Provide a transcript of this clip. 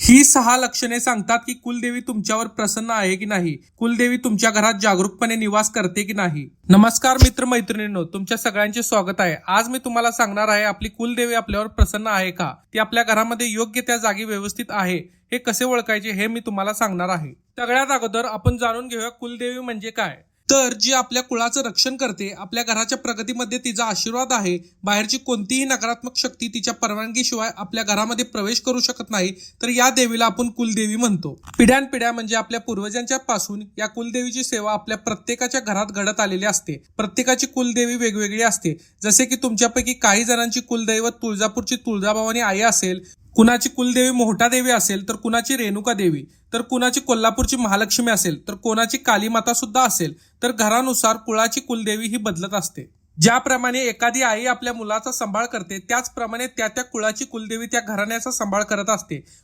ही सहा लक्षणे सांगतात की कुलदेवी तुमच्यावर प्रसन्न आहे की नाही? कुलदेवी तुमच्या घरात जागरूकपणे निवास करते की नाही? नमस्कार मित्र मैत्रिणींनो तुमच्या सगळ्यांचे स्वागत आहे. आज मी तुम्हाला सांगणार आहे आपली कुलदेवी आपल्यावर प्रसन्न आहे का? ती आपल्या घरामध्ये योग्य त्या जागी व्यवस्थित आहे हे कसे ओळखायचे हे मी तुम्हाला सांगणार आहे. सगळ्यात अगोदर आपण जाणून घेऊया कुलदेवी म्हणजे काय. तर जी आपल्या कुळाचं रक्षण करते आपल्या घराच्या प्रगतीमध्ये तिचा आशीर्वाद आहे बाहेरची कोणतीही नकारात्मक शक्ती तिच्या परवानगीशिवाय आपल्या घरामध्ये प्रवेश करू शकत नाही तर या देवीला आपण कुलदेवी म्हणतो. पिढ्यानपिढ्या म्हणजे आपल्या पूर्वजांच्या पासून या कुलदेवीची सेवा आपल्या प्रत्येकाच्या घरात घडत आलेली असते. प्रत्येकाची कुलदेवी वेगवेगळी असते. जसे की तुमच्यापैकी काही जणांची कुलदैवत तुळजापूरची तुळजाभवानी आई असेल कुणाची कुलदेवी मोठा देवी असेल तर कुणाची रेणुका देवी तर कुणाची कोल्हापूरची महालक्ष्मी असेल तर कोणाची कालीमाता सुद्धा असेल तर घरानुसार कुळाची कुलदेवी ही बदलत असते. ज्याप्रमाणे एखादी आई आपल्या मुलाचा सांभाळ करते त्याचप्रमाणे त्या त्या कुळाची कुलदेवी त्या घराण्याचा सांभाळ करत असते.